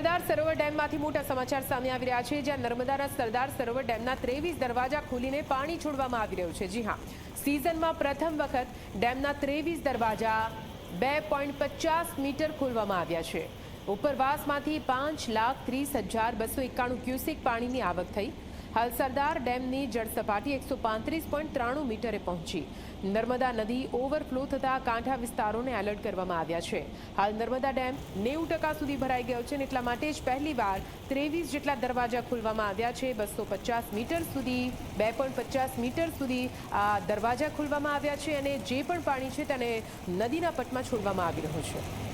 સરદાર સરોવર ડેમમાંથી મોટા સમાચાર સામે આવી રહ્યા છે. જ્યાં નર્મદાના સરદાર સરોવર ડેમના ત્રેવીસ દરવાજા ખોલીને પાણી છોડવામાં આવી રહ્યું છે. જી હા, સિઝનમાં પ્રથમ વખત ડેમના ત્રેવીસ દરવાજા બે પોઈન્ટ પચાસ મીટર ખોલવામાં આવ્યા છે. ઉપરવાસમાંથી પાંચ લાખ ત્રીસ હજાર બસો એકાણું ક્યુસેક પાણીની આવક થઈ. હાલ સરદાર ડેમની જળ સપાટી એકસો પાંત્રીસ પોઈન્ટ ત્રાણું મીટરે પહોંચી. નર્મદા નદી ઓવરફ્લો થતા કાંઠા વિસ્તારોને એલર્ટ કરવામાં આવ્યા છે. હાલ નર્મદા ડેમ નેવું ટકા સુધી ભરાઈ ગયો છે અને એટલા માટે જ પહેલીવાર ત્રેવીસ જેટલા દરવાજા ખોલવામાં આવ્યા છે. બસો પચાસ મીટર સુધી, બે પોઈન્ટ પચાસ મીટર સુધી આ દરવાજા ખોલવામાં આવ્યા છે અને જે પણ પાણી છે તેને નદીના પટમાં છોડવામાં આવી રહ્યું છે.